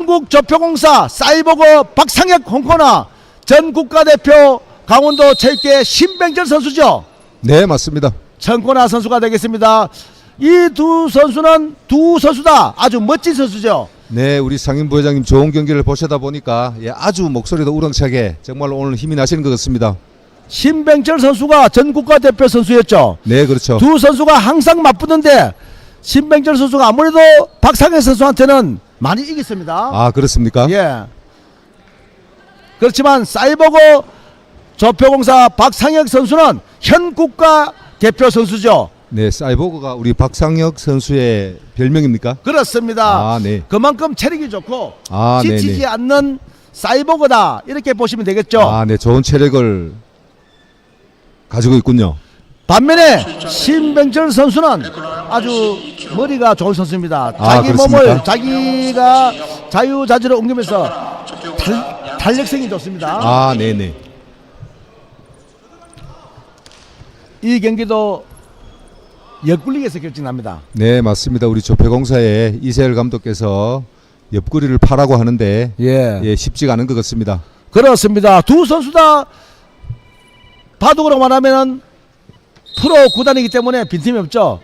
한국조표공사 사이버거 박상혁 홍코나 전 국가대표 강원도 체육회 신병철 선수죠. 네, 맞습니다. 청코나 선수가 되겠습니다. 이 두 선수는 두 선수다 아주 멋진 선수죠. 네, 우리 상임 부회장님 좋은 경기를 보시다 보니까 예, 아주 목소리도 우렁차게 정말 오늘 힘이 나시는 것 같습니다. 신병철 선수가 전 국가대표 선수였죠. 네, 그렇죠. 두 선수가 항상 맞붙는데 신병철 선수가 아무래도 박상현 선수한테는 많이 이겼습니다. 아, 그렇습니까? 예. 그렇지만 사이버고 조표공사 박상혁 선수는 현 국가 대표 선수죠. 네, 사이보그가 우리 박상혁 선수의 별명입니까? 그렇습니다. 아, 네. 그만큼 체력이 좋고 아, 네, 지치지 네. 않는 사이버거다 이렇게 보시면 되겠죠. 아, 네, 좋은 체력을 가지고 있군요. 반면에 신병철 선수는 아주 머리가 선수입니다. 아, 자기 그렇습니까? 몸을 자기가 자유자재로 옮기면서 달, 탄력성이 좋습니다. 아, 네, 네. 이 경기도 옆굴리기에서 결정납니다. 네, 맞습니다. 우리 조폐공사의 이세열 감독께서 옆구리를 파라고 하는데 예. 예, 쉽지가 않은 것 같습니다. 그렇습니다. 두 선수 다 바둑으로 말하면은 프로 구단이기 때문에 빈틈이 없죠.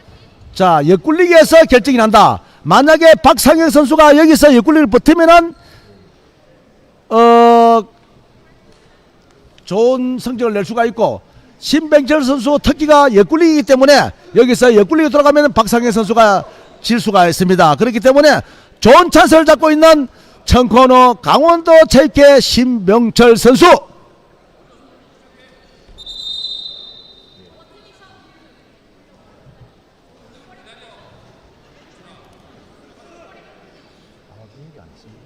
자, 옆굴리기에서 결정이 난다. 만약에 박상혁 선수가 여기서 옆굴리를 버티면은 어 좋은 성적을 낼 수가 있고 신병철 선수 특기가 옆굴리기 때문에 여기서 옆굴리기 돌아가면 박상혁 선수가 질 수가 있습니다. 그렇기 때문에 좋은 찬스를 잡고 있는 청코너 강원도 체육회 신병철 선수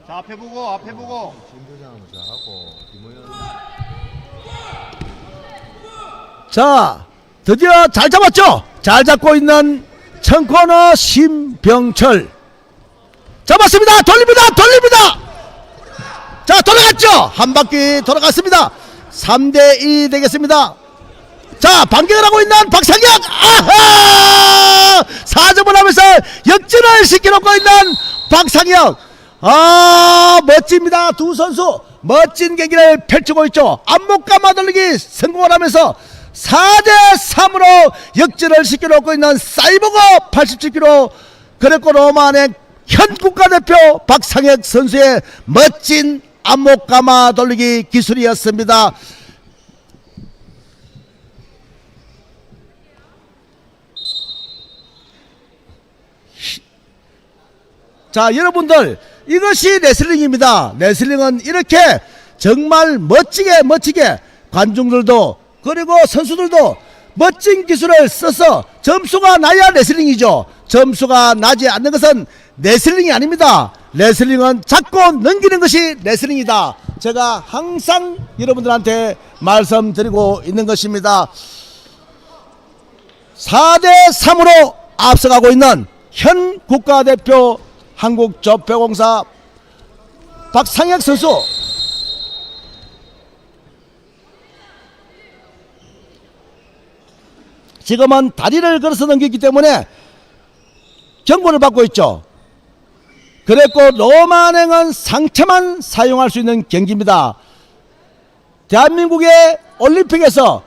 자 앞에 보고 앞에 보고. 자 드디어 잘 잡았죠? 잘 잡고 있는 청코너 신병철. 잡았습니다. 돌립니다. 돌립니다. 자 돌아갔죠? 한 바퀴 돌아갔습니다. 3대2 되겠습니다. 자 반격을 하고 있는 박상혁. 아하! 4점을 하면서 역전을 시켜놓고 있는 박상혁 아 멋집니다 두 선수 멋진 경기를 펼치고 있죠 안목 감아 돌리기 성공을 하면서 4대 3으로 역전을 시켜놓고 있는 사이버거 87kg 그레코 로마의 현 국가대표 박상혁 선수의 멋진 안목 감아 돌리기 기술이었습니다. 자 여러분들 이것이 레슬링입니다. 레슬링은 이렇게 정말 멋지게 멋지게 관중들도 그리고 선수들도 멋진 기술을 써서 점수가 나야 레슬링이죠. 점수가 나지 않는 것은 레슬링이 아닙니다. 레슬링은 잡고 넘기는 것이 레슬링이다. 제가 항상 여러분들한테 말씀드리고 있는 것입니다. 4대 3으로 앞서가고 있는 현 국가대표 한국조폐공사 박상혁 선수 지금은 다리를 걸어서 넘겼기 때문에 경고를 받고 있죠. 그랬고 로마행은 상체만 사용할 수 있는 경기입니다. 대한민국의 올림픽에서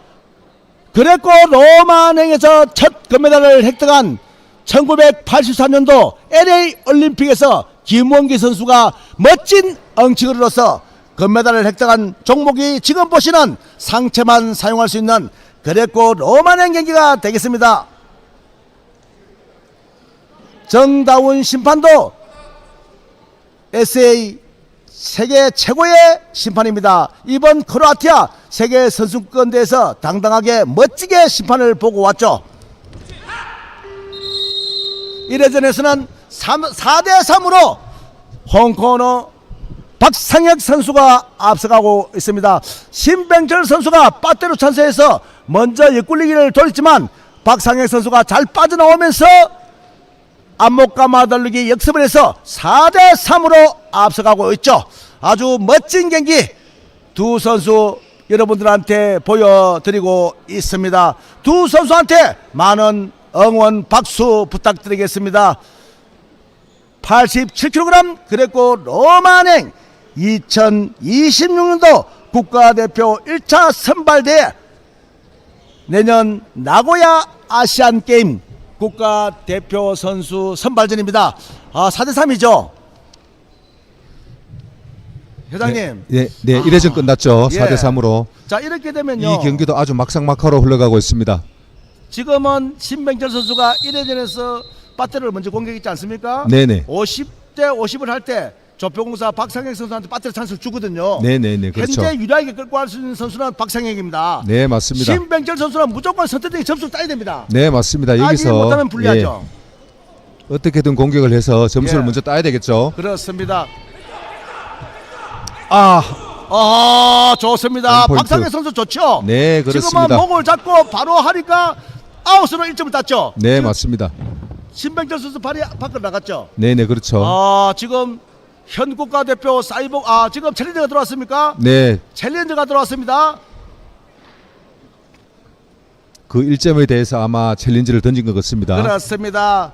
그랬고 로마행에서 첫 금메달을 획득한 1984년도 LA 올림픽에서 김원기 선수가 멋진 엉치그로서 금메달을 획득한 종목이 지금 보시는 상체만 사용할 수 있는 그랬고 로마행 경기가 되겠습니다. 정다운 심판도 SA 세계 최고의 심판입니다. 이번 크로아티아 세계 선수권대회에서 당당하게 멋지게 심판을 보고 왔죠. 1회전에서는 3, 4대 3으로 홍코너 박상혁 선수가 앞서가고 있습니다. 신병철 선수가 빠떼로 찬스에서 먼저 옆굴리기를 돌렸지만 박상혁 선수가 잘 빠져나오면서 안목 감아 돌리기 역습을 해서 4대 3으로 앞서가고 있죠. 아주 멋진 경기 두 선수 여러분들한테 보여드리고 있습니다. 두 선수한테 많은 응원 박수 부탁드리겠습니다. 87kg 그랬고 로마냉 2026년도 국가대표 1차 선발대회 내년 나고야 아시안 게임 국가대표 선수 선발전입니다. 아 4대 3이죠. 회장님. 네, 네, 1회전 끝났죠. 예. 4대 3으로. 자 이렇게 이 되면요. 경기도 아주 막상막하로 흘러가고 있습니다. 지금은 신병철 선수가 1회전에서 배터리를 먼저 공격했지 않습니까? 네네. 50대 50을 할 때 조평공사 박상혁 선수한테 배터리 찬스를 주거든요. 네네네. 그렇죠. 현재 유리하게 끌고 갈 수 있는 선수는 박상혁입니다. 네, 맞습니다. 신병철 선수는 무조건 선택적인 점수를 따야 됩니다. 네, 맞습니다. 따지 여기서 못하면 불리하죠. 예, 어떻게든 공격을 해서 점수를 예. 먼저 따야 되겠죠. 그렇습니다. 아, 아 좋습니다. 원 포인트. 박상혁 선수 좋죠. 네, 그렇습니다. 지금은 목을 잡고 바로 하니까 아웃으로 1점을 땄죠. 네, 맞습니다. 신병철 선수 발이 밖으로 나갔죠. 네, 네, 그렇죠. 아 지금 현 국가대표 사이복 아 지금 챌린저가 들어왔습니까? 네, 챌린저가 들어왔습니다. 그 1점에 대해서 아마 챌린지를 던진 것 같습니다. 그렇습니다.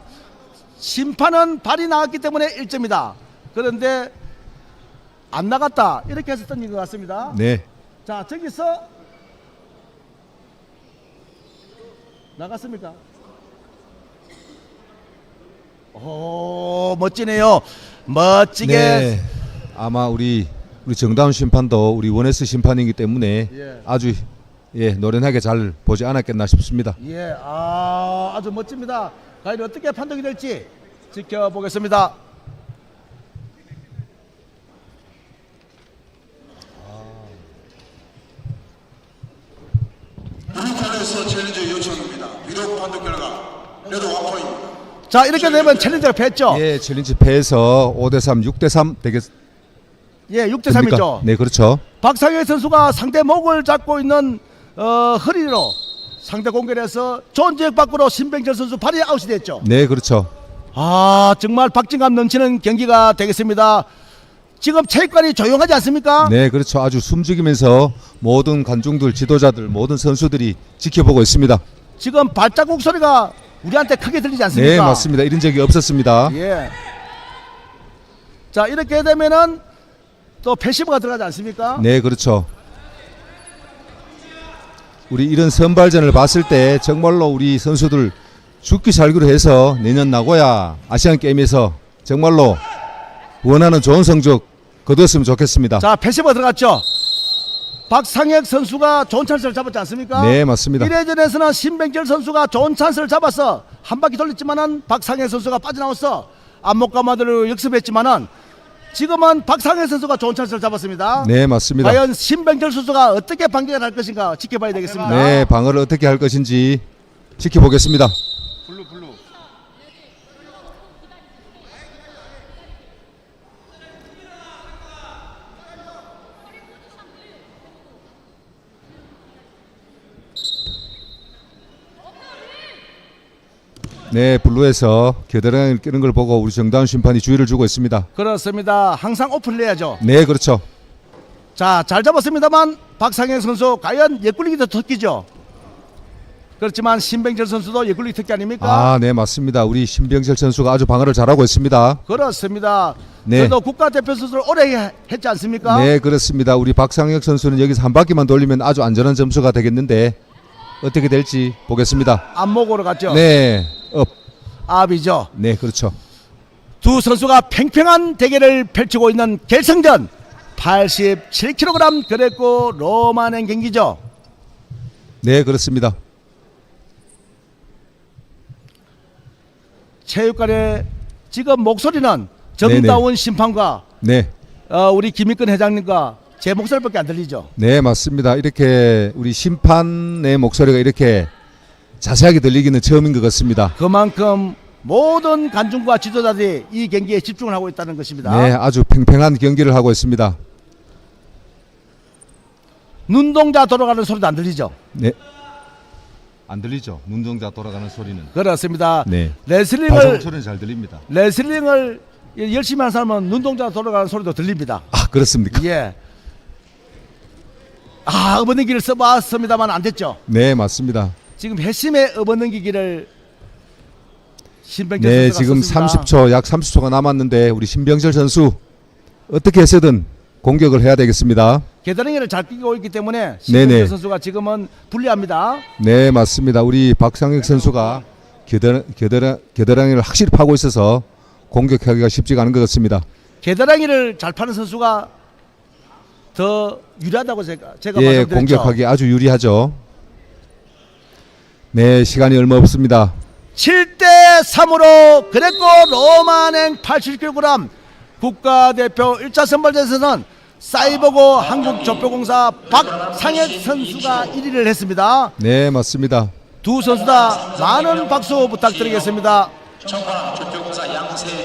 심판은 발이 나왔기 때문에 1점이다. 그런데 안 나갔다 이렇게 해서 던진 것 같습니다. 네, 자 저기서 나갔습니까? 오 멋지네요. 멋지게 네. 아마 우리 우리 정다운 심판도 우리 원에스 심판이기 때문에 예. 아주 예, 노련하게 잘 보지 않았겠나 싶습니다. 예, 아, 아주 멋집니다. 과연 어떻게 판독이 될지 지켜보겠습니다. 블루판에서 챌린저 판독 결과 레드. 자, 이렇게 되면 챌린저가 패했죠? 예, 예, 챌린지 패에서 5대 3, 6대 3 되겠습니까? 6대 3이죠. 네, 그렇죠. 박상현 선수가 상대 목을 잡고 있는 어, 허리로 상대 공격에서 지역 밖으로 신병철 선수 발이 아웃이 됐죠. 네, 그렇죠. 아, 정말 박진감 넘치는 경기가 되겠습니다. 지금 체육관이 조용하지 않습니까? 네, 그렇죠. 아주 숨죽이면서 모든 관중들, 지도자들, 모든 선수들이 지켜보고 있습니다. 지금 발자국 소리가 우리한테 크게 들리지 않습니까? 네, 맞습니다. 이런 적이 없었습니다. 예. 자 이렇게 되면은 또 패시브가 들어가지 않습니까? 네, 그렇죠. 우리 이런 선발전을 봤을 때 정말로 우리 선수들 죽기 살기로 해서 내년 나고야 아시안 게임에서 정말로 원하는 좋은 성적 거두었으면 좋겠습니다. 자 패시브가 들어갔죠. 박상혁 선수가 좋은 찬스를 잡았지 않습니까? 네, 맞습니다. 1회전에서는 신병철 선수가 좋은 찬스를 잡아서 한 바퀴 돌렸지만은 박상혁 선수가 빠져나와서 안목가마들을 역습했지만은 지금은 박상혁 선수가 좋은 찬스를 잡았습니다. 네, 맞습니다. 과연 신병철 선수가 어떻게 반격을 할 것인가 지켜봐야 되겠습니다. 네, 방어를 어떻게 할 것인지 지켜보겠습니다. 네, 블루에서 겨드랑이를 끼는 걸 보고 우리 정다운 심판이 주의를 주고 있습니다. 그렇습니다. 항상 오픈을 해야죠. 네, 그렇죠. 자, 잘 잡았습니다만 박상현 선수 과연 예꿀리기도 특기죠. 그렇지만 신병철 선수도 예꿀리기 특기 아닙니까? 아, 네, 맞습니다. 우리 신병철 선수가 아주 방어를 잘하고 있습니다. 그렇습니다. 네. 저도 국가대표 선수를 오래 해- 했지 않습니까? 네, 그렇습니다. 우리 박상혁 선수는 여기서 한 바퀴만 돌리면 아주 안전한 점수가 되겠는데 어떻게 될지 보겠습니다. 안목으로 갔죠. 네, 업. 압이죠. 네, 그렇죠. 두 선수가 팽팽한 대결을 펼치고 있는 결승전 87kg 그랬고 로마는 경기죠. 네, 그렇습니다. 체육관의 지금 목소리는 정다운 심판과 네, 어, 우리 김익근 회장님과 제 목소리밖에 안 들리죠. 네, 맞습니다. 이렇게 우리 심판의 목소리가 이렇게 자세하게 들리기는 처음인 것 같습니다. 그만큼 모든 관중과 지도자들이 이 경기에 집중을 하고 있다는 것입니다. 네, 아주 팽팽한 경기를 하고 있습니다. 눈동자 돌아가는 소리도 안 들리죠. 네. 안 들리죠? 눈동자 돌아가는 소리는. 그렇습니다. 네. 레슬링을 소리는 잘 들립니다. 레슬링을 열심히 하는 사람은 눈동자 돌아가는 소리도 들립니다. 아, 그렇습니까? 예. 아, 업어넘기를 써봤습니다만 안 됐죠. 네, 맞습니다. 지금 회심의 업어넘기기를 신병철 네, 선수가 지금 섰습니다. 30초, 약 30초가 남았는데 우리 신병철 선수 어떻게 해서든 공격을 해야 되겠습니다. 계단행이를 잘 뛰고 있기 때문에 네네. 신병철 선수가 지금은 불리합니다. 네, 맞습니다. 우리 박상혁 선수가 겨드랑, 겨드랑, 겨드랑이를 확실히 파고 있어서 공격하기가 쉽지가 않은 것 같습니다. 계단행이를 잘 파는 선수가 더 유리하다고 제가 제가 예, 말씀드렸죠. 공격하기 아주 유리하죠. 네, 시간이 얼마 없습니다. 7대 3으로 그레코 로마행 87kg 국가대표 1차 선발전에서는 사이버고 한국조표공사 박상혁 선수가 1위를 했습니다. 네, 맞습니다. 두 선수 다 많은 박수 부탁드리겠습니다.